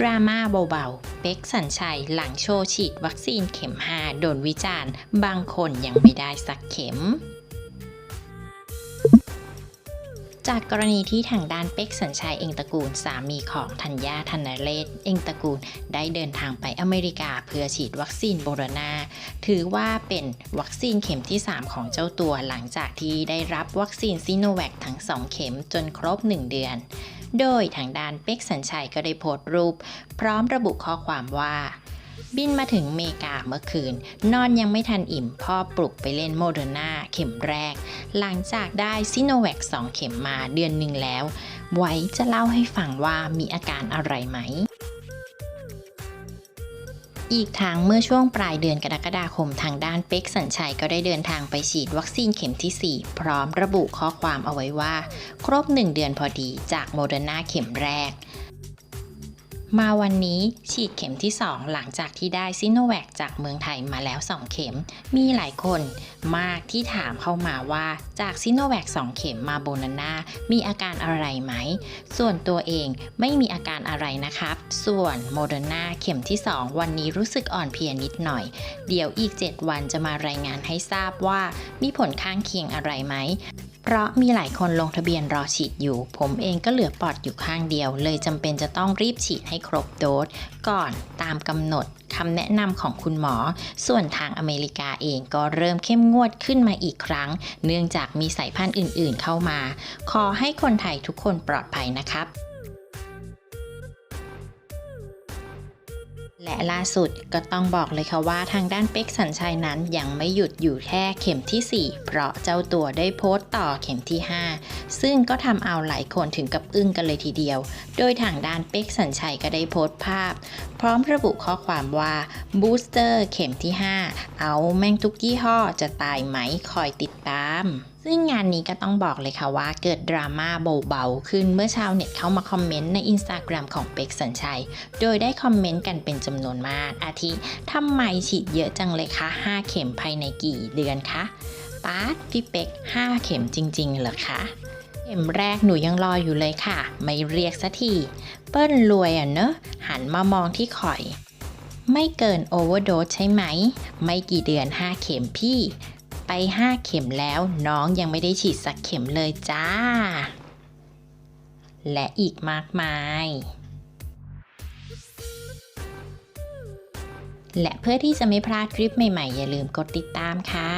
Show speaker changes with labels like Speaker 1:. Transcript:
Speaker 1: ดราม่าเบาๆ เป็กสัญชัยหลังโชว์ฉีดวัคซีนเข็ม 5 โดนวิจารณ์ บางคนยังไม่ได้สักเข็มจากกรณีที่ทางด้านเป็กสัญชัยเองตระกูลสามีของธัญญาธนเรศเองตระกูลได้เดินทางไปอเมริกาเพื่อฉีดวัคซีนโบโรนาถือว่าเป็นวัคซีนเข็มที่ 3 ของเจ้าตัวหลังจากที่ได้รับวัคซีนซิโนแวคทั้ง 2 เข็มจนครบ 1 เดือน โดยทางด้านเป็กสัญชัยก็ได้โพสต์รูป พร้อมระบุข้อความว่า บินมาถึงเมกาเมื่อคืน นอนยังไม่ทันอิ่มพ่อปลุกไปเล่นโมเดอร์นาเข็มแรก หลังจากได้ซิโนแวค2 เข็มมาเดือนหนึ่งแล้ว ไว้จะเล่าให้ฟังว่ามีอาการอะไรไหม อีกทางเมื่อช่วงปลายเดือนกรกฎาคมทางด้านเป็กสัญชัยก็ได้เดินทางไปฉีดวัคซีนเข็มที่ 4 พร้อมระบุข้อความเอาไว้ว่า ครบ 1 เดือนพอดีจากโมเดอร์นาเข็มแรก มาวันนี้ฉีดเข็มที่ 2 หลังจากที่ได้ซิโนแวคจากเมืองไทยมาแล้ว 2 เข็ม มีหลายคนมากที่ถามเข้ามาว่าจากซิโนแวค2 เข็มมาโบนาน่ามีอาการอะไรไหม ส่วนตัวเองไม่มีอาการอะไรนะครับ ส่วนโมเดอร์นาเข็มที่ 2 วันนี้รู้สึกอ่อนเพลียนิดหน่อย เดี๋ยวอีก 7 วันจะมารายงานให้ทราบว่ามีผลข้างเคียงอะไรไหม เพราะมีหลายคนลงทะเบียนรอฉีดอยู่ ผมเองก็เหลือปอดอยู่ข้างเดียว เลยจำเป็นจะต้องรีบฉีดให้ครบโดส ก่อนตามกำหนดคำแนะนำของคุณหมอ ส่วนทางอเมริกาเองก็เริ่มเข้มงวดขึ้นมาอีกครั้ง เนื่องจากมีสายพันธุ์อื่นๆเข้ามา ขอให้คนไทยทุกคนปลอดภัยนะครับ และล่าสุดก็ต้องบอกเลยค่ะว่าทางด้านเป็กสัญชัยนั้นยังไม่หยุดอยู่แค่เข็มที่ 4 เพราะเจ้าตัวได้โพสต์ต่อเข็มที่ 5 ซึ่งก็ทำเอาหลายคนถึงกับอึ้งกันเลยทีเดียว โดยทางด้านเป็กสัญชัยก็ได้โพสต์ภาพ พร้อมระบุข้อความว่าบูสเตอร์เข็มที่ 5 เอาแม่งทุกยี่ห้อจะตายไหมคอยติดตาม ซึ่งงานนี้ก็ต้องบอกเลยค่ะว่าเกิดดราม่าเบาๆขึ้นเมื่อชาวเน็ตเข้ามาคอมเมนต์ในอินสตาแกรมของเป็กสัญชัย โดยได้คอมเมนต์กันเป็นจำนวนมาก อาทิทำไมฉีดเยอะจังเลยคะ5 เข็มภายในกี่เดือนคะป๊าดพี่เป็ก5 เข็มจริง ๆ เหรอคะเข็มแรกหนูยังรออยู่เลยค่ะ ไม่เรียกสักทีเปิ้ลรวยอะเนอะหันมามองที่ข่อย ไม่เกินโอเวอร์โดสใช่ไหม ไม่กี่เดือน 5 เข็มพี่ ไป 5 เข็มแล้วน้องยังไม่ได้ฉีดสักเข็มเลยจ้า และอีกมากมาย และเพื่อที่จะไม่พลาดคลิปใหม่ๆ อย่าลืมกดติดตามค่ะ